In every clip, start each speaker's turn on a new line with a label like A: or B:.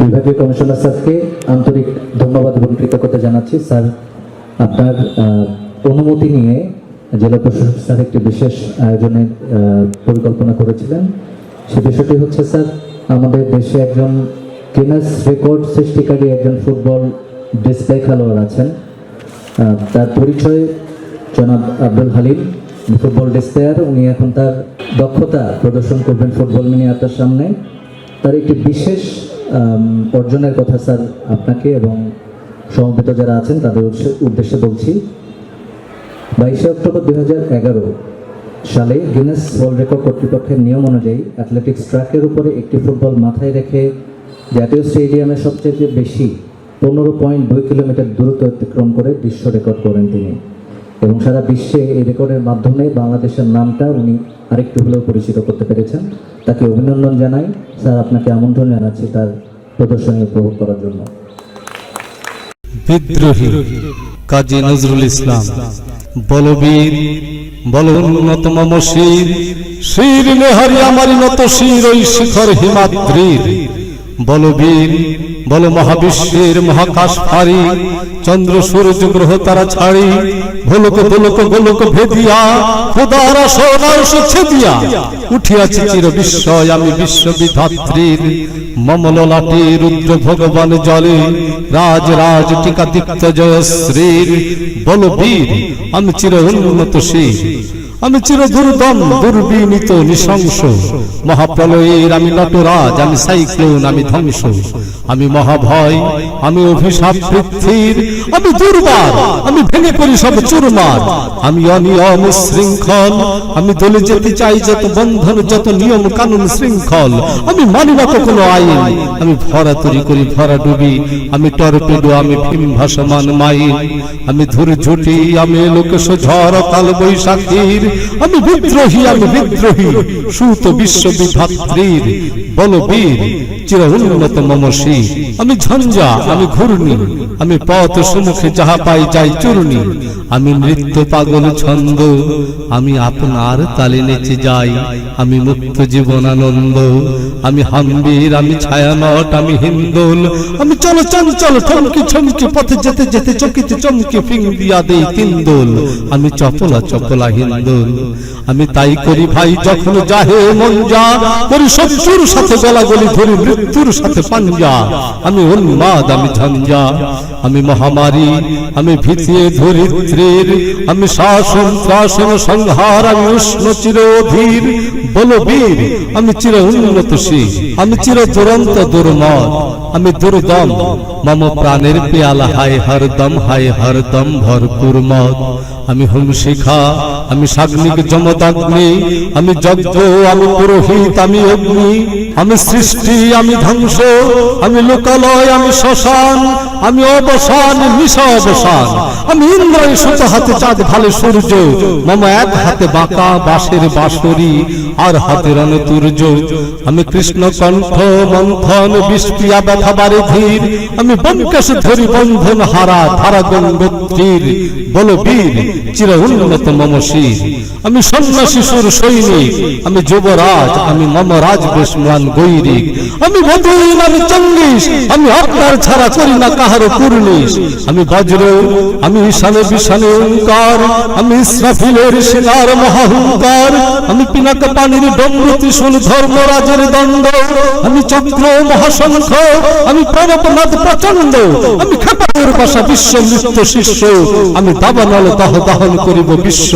A: বিভাগীয় কমিশনার স্যারকে আন্তরিক ধন্যবাদ এবং কৃতজ্ঞতা জানাচ্ছি। স্যার, আপনার অনুমতি নিয়ে জেলা প্রশাসক স্যার একটি বিশেষ আয়োজনের পরিকল্পনা করেছিলেন। সে বিষয়টি হচ্ছে, স্যার, আমাদের দেশে একজন গিনেস রেকর্ড সৃষ্টিকারী একজন ফুটবল ডিসপ্লে খেলোয়াড় আছেন। তার পরিচয় জনাব আব্দুল হালিম ফুটবল ডিসপ্লেয়ার। উনি এখন তার দক্ষতা প্রদর্শন করবেন ফুটবল মিনিয়াটার সামনে। তার একটি বিশেষ অর্জনের কথা স্যার আপনাকে এবং সমবেত যারা আছেন তাদের উদ্দেশ্যে- বলছি। বাইশে অক্টোবর দু হাজার এগারো সালে গিনেস ওয়ার্ল্ড রেকর্ড কর্তৃপক্ষের নিয়ম অনুযায়ী অ্যাথলেটিক্স ট্র্যাকের উপরে একটি ফুটবল মাথায় রেখে জাতীয় স্টেডিয়ামে সবচেয়ে বেশি পনেরো পয়েন্ট দুই কিলোমিটার দূরত্ব অতিক্রম করে বিশ্ব রেকর্ড করেন তিনি। এবং সারা বিশ্বে এই রেকর্ডের মাধ্যমে বাংলাদেশের নামটা উনি আরেকটু হলেও পরিচিত করতে পেরেছেন। তাকে অভিনন্দন জানাই। স্যার, আপনাকে আমন্ত্রণ জানাচ্ছি তার প্রদর্শনী উপভোগ করার জন্য।
B: বিদ্রোহী কাজী নজরুল ইসলাম, বলবীর বল শির শির নেহারি আমারি নত শির, ওই শিখর হিমাদ্রির। বলবীর বল মহাবিশ্বের মহাকাশ ফারি চন্দ্র সূর্য গ্রহ তারা ছাড়ি ভোলক ভোলক গোলক ভেদিয়া, খোদার সোনার ছেদিয়া উঠিয়াছি চির বিস্ময়, আমি বিশ্ববিধাত্রীর মমলাটে রুদ্র ভগবান জলে, রাজ রাজ টিকাদিত্য জয়শ্রীর বলবীর আমি চির উন্নত শির। আমি চির দুর্দম দুর্বিনীত, নৃশংস। মহাপ্রলয়ের আমি নটরাজ, আমি সাইক্লোন, আমি ধ্বংস। আমি মহাভয়, আমি অভিশাপ পৃথিবীর। আমি দুর্বার, আমি ভেঙে পড়ি সব চুরমার। আমি অনিয়ম শৃঙ্খল, আমি দলে যেতে চাই যত বন্ধন, যত নিয়ম কানুন শৃঙ্খল। আমি মানি না কোনো আইন, আমি ভরা তরি করি ভরা ডুবি। আমি টর্পেডো, আমি ভীম ভাসমান মাইন আমি ধুর ঝুটি, আমি লোকেশ ঝড় কাল বৈশাখীর। আমি বিদ্রোহী আমি বিদ্রোহী। সুত বিশ্ববিধাত্রীর বলবীর, চির উন্নত মমসী আমি ঝঞ্ঝা, আমি ঘূর্ণি, আমি পথ সম্মুখে যাহা পাই যাই চূর্ণি। আমি নৃত্য পাগল ছন্দ, আমি আপনার তালে নেচে যাই। আমি মুক্ত জীবন আনন্দ আমি হাম্বির, আমি ছায়ানট আমি হিন্দোল। আমি চলো চঞ্চল, ঠমকি ছমকি পথে যেতে যেতে চকিতে চমকে ফিং দিয়া দেই তিন্দোল আমি চপলা চপলা হিন্দোল। আমি তাই করি ভাই, যখন যাহে মন যা করি শত্রুর সাথে গলাগলি ধরি, মৃত্যুর সাথে পাঞ্জা। আমি উন্মাদ, আমি ঝঞ্ঝা। আমি মহামারী, আমি ভীতিয়ে ধরিত্রীর। আমি শাসন ত্রাসন সংহার, আমি উষ্ণ চির অধীর। বলবীর আমি চির উন্নতশীল আমি চির দুরন্ত দুর্মদ। আমি দুর্দম। মম প্রাণের পেয়ালা, হায় হরদম হায় হরদম, ভরপুর মদ। আমি হুম শিখা আমি সাগ্নিক জমদাগ্নি, আমি যজ্ঞ, আমি পুরোহিত, আমি অগ্নি, আমি সৃষ্টি, আমি ধ্বংস, আমি লোকালয়, আমি শ্মশান আমি অবসান নিশা অবসান আমি ইন্দ্রায় সুত হাতে চাঁদ ভালে সূর্য। মম এক হাতে বাঁকা বাঁশের বাঁশরি, আর হাতে রণ তুর্য। আমি কৃষ্ণ কণ্ঠ, মন্থন বিষ্পিয়া ব্যথা বারে ধীর। আমি বঙ্কেশ ধরি বন্ধন হারা, ধারা গঙ্গোত্রীর বল বীর, চির উন্নত মম শির। আমি সন্ন্যাসী সুর সৈনিক। আমি যুবরাজ, আমি মম রাজ বেশমান গৈরিক। আমি বদুইন আমি চঙ্গিস। আমি আপনার ছাড়া করি না কাহার কুর্নিশ আমি বজ্র, আমি ঈশানে বিশানে ওঙ্কার আমি ইসরাফিলের সিনার মহাহুঙ্কার আমি পিনাক পানির ডম্র ত্রিশূল ধর্মরাজের দণ্ড, আমি চক্র মহাশঙ্খ আমি প্রণবনাথ প্রচণ্ড আমি খেপাপুর বাসা বিশ্ব নৃত্য শিষ্য আমি দাবানল দহ দহন করিব বিশ্ব,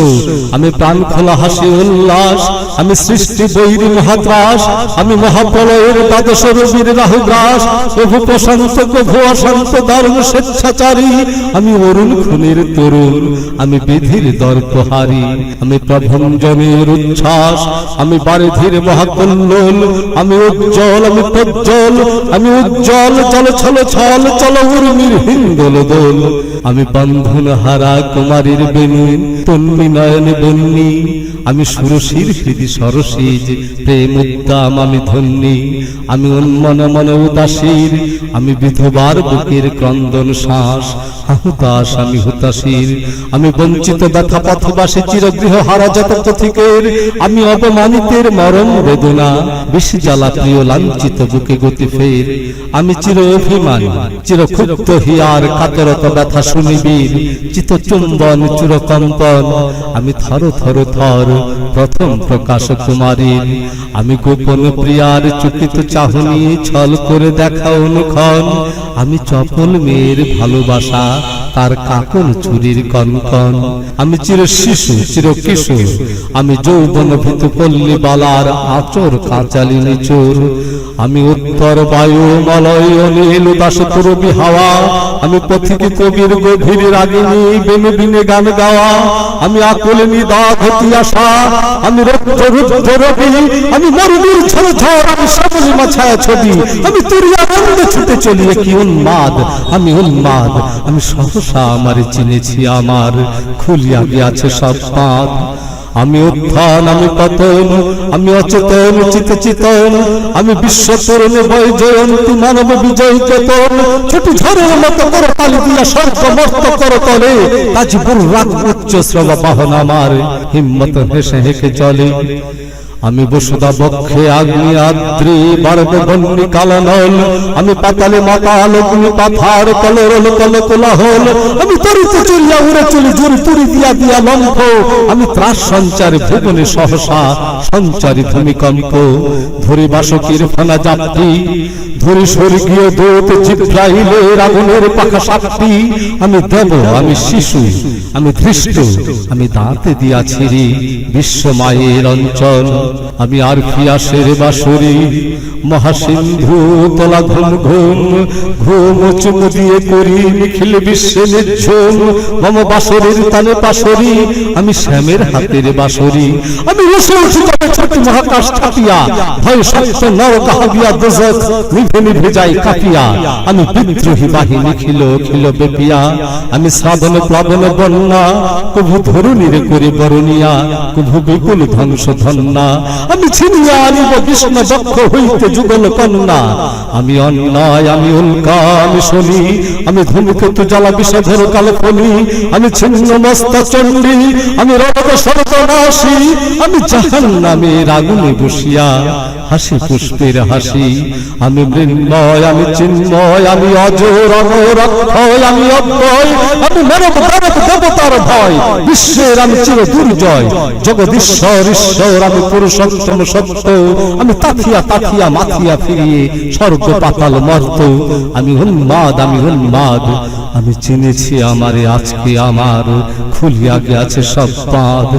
B: আমি প্রাণ খোলা হাসি উল্লাস, আমি সৃষ্টি বৈরী মহাত্রাস, আমি মহাপ্রলয়ের দ্বাদশ রবির রাহুগ্রাস প্রভু প্রশান্ত, প্রভু অশান্ত ধর্ম স্বেচ্ছাচারী, আমি অরুণ খুনের তরুণ, আমি বিধির দর্পহারি, আমি প্রভঞ্জনের উচ্ছ্বাস, আমি বারিধির মহাকল্লোল আমি উজ্জ্বল, আমি প্রজ্জ্বল, আমি উজ্জ্বল, চল ছল ছল চল, উর্মির হিন্দোল দোল। আমি বন্ধন হারা কুমারীর বেনু তন্মি নয়ন বন্নি। আমি সুরশির হৃদি সরসিজ প্রেম উদ্দাম আমি ধন্যী। আমি উন্মন মন উদাসীর, আমি বিধবার বুকের ক্রন্দন শ্বাস। হুতাশ আমি হুতাশীর। আমি বঞ্চিত ব্যথা পথবাসী চিরগৃহ হারা যত পথিকের। আমি অপমানিতের মরম বেদনা বেশি জ্বালা প্রিয় লাঞ্ছিত বুকে গতি ফের। আমি চির অভিমান চির ক্ষুব্ধ হিয়ার কাতরত ব্যথা শুনিবীর চিত চুম্বন চুর কম্পন আমি থর থর থর প্রথম প্রকাশ কুমারীর। আমি গোপন প্রিয়ার চকিত চাহনি ছল করে দেখা অনুক্ষণ। আমি চপল মেয়ের ভালোবাসা, তার কাকন চুরির কনকন। আমি চির শিশু, চির কিশোর। আমি যৌবন ভীত পল্লী বালার আচর কাঁচালি নিচুর। আমি উত্তর বায়ু মলয় অনিল পুরবী হাওয়া। আমি পথিকে কবির গভীর রাগিনী, বেনে বিনে গান গাওয়া। আমি আকুলে ঘটি আসা। আমি রক্ত রুদ্ধ রবি। আমি আমি ছবি। আমি ছুটে চলি কি উন্মাদ। আমি উন্মাদ, আমি সহসা আমার চিনেছি আমার। খুলিয়া গিয়াছে সব পাত আমি উত্থান, আমি পতন, আমি অচেতন, চিত চিতন, আমি বিশ্ব তরুণ বয় জয়ন্তী, মানব বিজয় চেতন, ছোট ঝড়ের মতো করে তালি দিয়া স্বর্গ মর্ত করো তলে। আজ বুল রাগ উচ্চ শ্রব বাহন আমার, হিম্মত হেসে হেঁকে চলে। আমি বসুদা বক্ষে আগ্নি আদ্রি বারব বন্নি কালানল। আমি পাতালে মাতাল অগ্নি পাথার, কলরল কল কোলাহল আমি তরিতে চলিয়া উড়ে চলি জুরি তুরি দিয়া দিয়া লম্ফ। আমি ত্রাস সঞ্চারে ভুবনে সহসা, সঞ্চারী ভূমিকম্প। ধরি বাসকির ফানা জাপটি ধরি স্বর্গীয় দূত জিব্রাইলের আগুনের পাখা সাপটি আমি দেব, আমি শিশু, আমি ধৃষ্ট, আমি দাঁতে দিয়াছি রে বিশ্ব মায়ের অঞ্চল। আমি আর ফিয়াসের বাসুরি মহাসিন্ধু, তলা ঘুম ঘুম ঘুম চুম দিয়ে করি, নিখিল বিশ্বে নির্ঝুম, মম বাসরের তানে পাশরি আমি শ্যামের হাতের বাসরি, আমি রসে উঠি তবে মহাকাশ ছাপিয়া ভয় সত্য নর কাহাবিয়া দোজক, নিভে নিভে যাই কাপিয়া, আমি বিদ্রোহী বাহিনী খিল খিল বেপিয়া, আমি সাধন প্লাবন বন্যা, কভু ধরুনিরে করে বরণিয়া, কভু বিপুল ধ্বংস ধন্যা আমি ছিনিয়া আনিব কৃষ্ণ দক্ষ হইতে যুগল কন্যা। আমি অন্যায়, আমি উল্কা, আমি শনি, আমি ধূমকেতু, জ্বালা বিষধর কাল ফলি আমি ছিন্ন মস্ত চণ্ডী, আমি রক্ত সর্বনাশী। আমি জাহান নামের আগুনে বসিয়া হাসি পুষ্পের হাসি। আমি মৃন্ময় আমি চিন্ময়, আমি অজর, অমর অক্ষয়, আমি অব্যয়। আমি মানব দানব দেবতার ভয়। বিশ্বের আমি চির দুর্জয়। জগদীশ্বর, ঈশ্বর, আমি পুরুষোত্তম সত্য। আমি তাথিয়া তাথিয়া মাথিয়া ফিরিয়ে স্বর্গ পাতাল মর্ত। আমি উন্মাদ আমি উন্মাদ। আমি চিনেছি আমারে, আজকে আমার খুলিয়া গেছে সব পাদ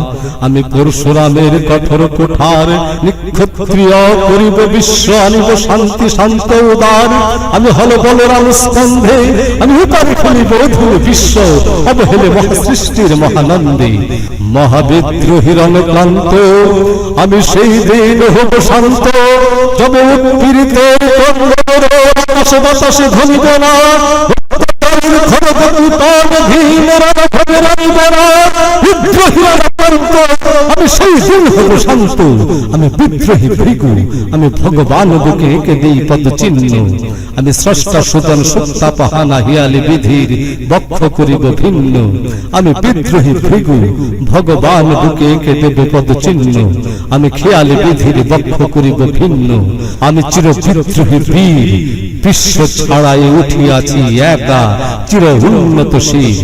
B: আমি পরশুরামের কঠোর কোঠার, নিক্ষত্রিয় করিব বিশ্ব, আনিব শান্তি, শান্ত উদার। আমি হল বলরাম স্কন্ধে, আমি উপারে খুলিব অধুর বিশ্ব। অবহেলে মহাসৃষ্টির মহানন্দে, মহাবিদ্রোহীর অনুক্লান্ত আমি সেই দিন হব শান্ত উৎপীড়িত আকাশে বাতাসে না। আমি সেই দিন শান্ত আমি বিদ্রোহী আমি ভগবান বুকে এঁকে দিই পদ চিহ্ন আমি স্রষ্টা সুতন পাহানা হিয়ালি বিধির বক্ষ করিব ভিন্ন। আমি বিদ্রোহী ভৃগু, ভগবান বুকে দেব পদ চিহ্ন আমি খেয়ালি বিধির বক্ষ করিব ভিন্ন। আমি চির বিদ্রোহী বীর, বিশ্ব উঠিয়াছি একা চির উন্নত শির